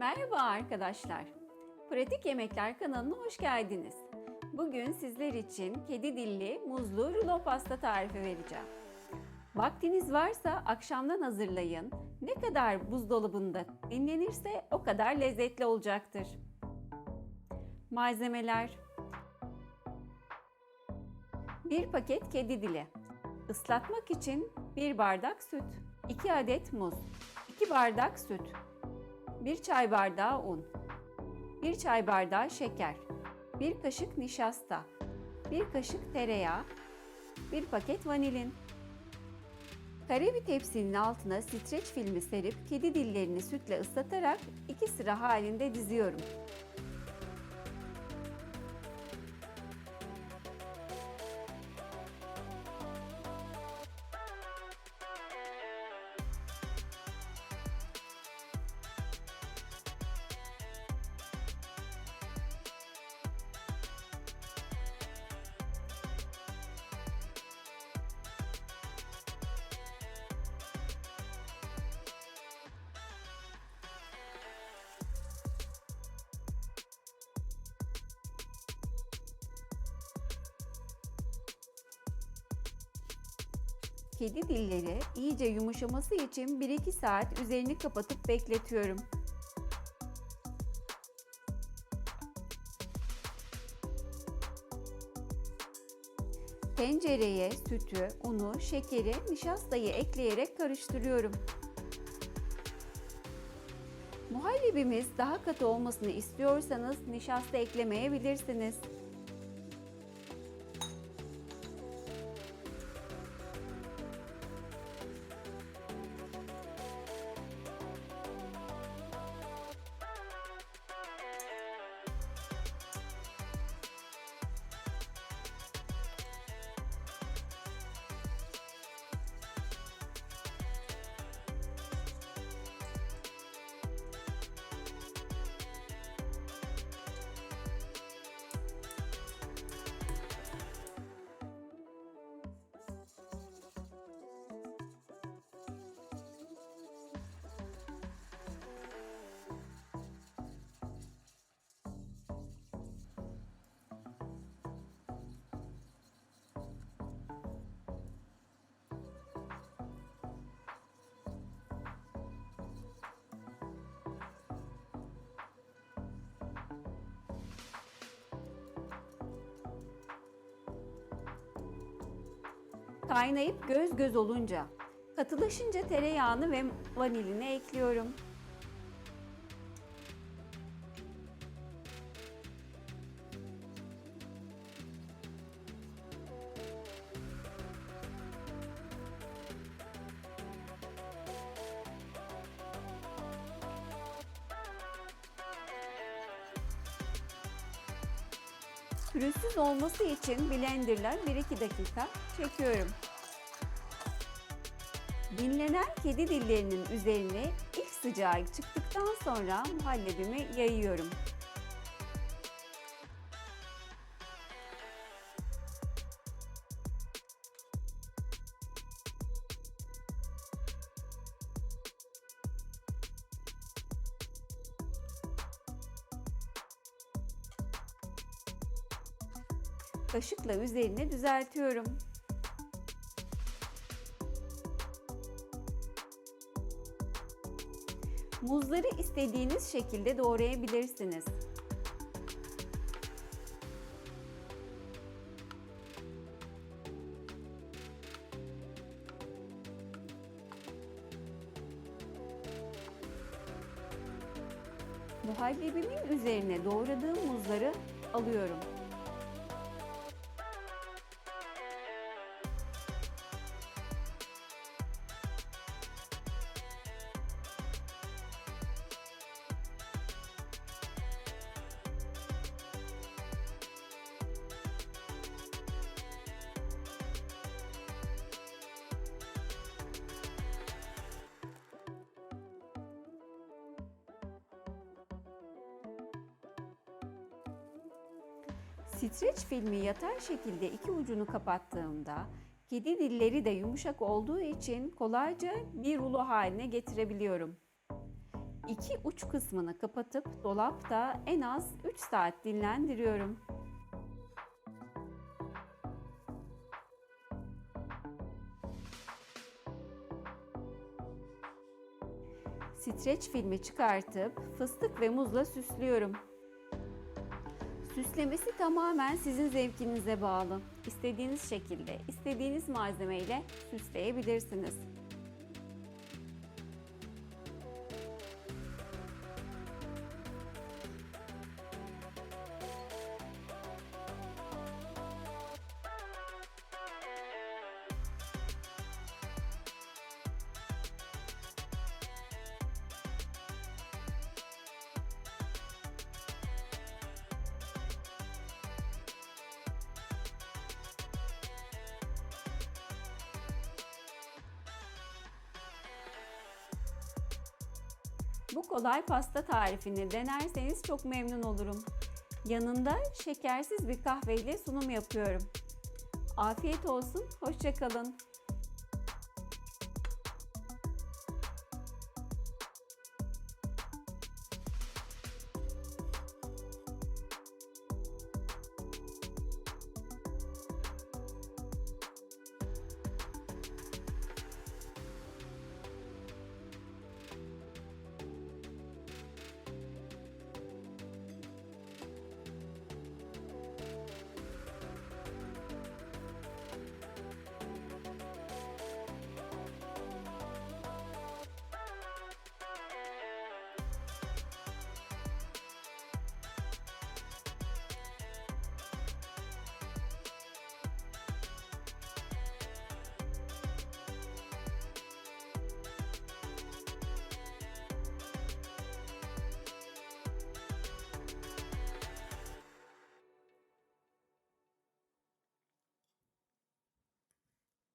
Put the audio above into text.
Merhaba arkadaşlar. Pratik Yemekler kanalına hoş geldiniz. Bugün sizler için kedi dilli muzlu rulo pasta tarifi vereceğim. Vaktiniz varsa akşamdan hazırlayın. Ne kadar buzdolabında dinlenirse o kadar lezzetli olacaktır. Malzemeler 1 paket kedi dili. Islatmak için 1 bardak süt, 2 adet muz, 2 bardak süt, 1 çay bardağı un, 1 çay bardağı şeker, 1 kaşık nişasta, 1 kaşık tereyağı, 1 paket vanilin. Kare bir tepsinin altına streç filmi serip kedi dillerini sütle ıslatarak iki sıra halinde diziyorum. Kedi dilleri iyice yumuşaması için 1-2 saat üzerini kapatıp bekletiyorum. Tencereye sütü, unu, şekeri, nişastayı ekleyerek karıştırıyorum. Muhallebimiz daha katı olmasını istiyorsanız nişasta eklemeyebilirsiniz. Kaynayıp göz göz olunca, katılaşınca tereyağını ve vanilini ekliyorum. Pürüzsüz olması için blenderlar 1-2 dakika çekiyorum. Dinlenen kedi dillerinin üzerine ilk sıcağı çıktıktan sonra muhallebimi yayıyorum. Kaşıkla üzerine düzeltiyorum. Muzları istediğiniz şekilde doğrayabilirsiniz. Muhallebimin üzerine doğradığım muzları alıyorum. Streç filmi yatay şekilde iki ucunu kapattığımda kedi dilleri de yumuşak olduğu için kolayca bir rulo haline getirebiliyorum. iki uç kısmını kapatıp dolapta en az 3 saat dinlendiriyorum. Streç filmi çıkartıp fıstık ve muzla süslüyorum. Süslemesi tamamen sizin zevkinize bağlı. İstediğiniz şekilde, istediğiniz malzemeyle süsleyebilirsiniz. Bu kolay pasta tarifini denerseniz çok memnun olurum. Yanında şekersiz bir kahveyle sunum yapıyorum. Afiyet olsun, hoşçakalın.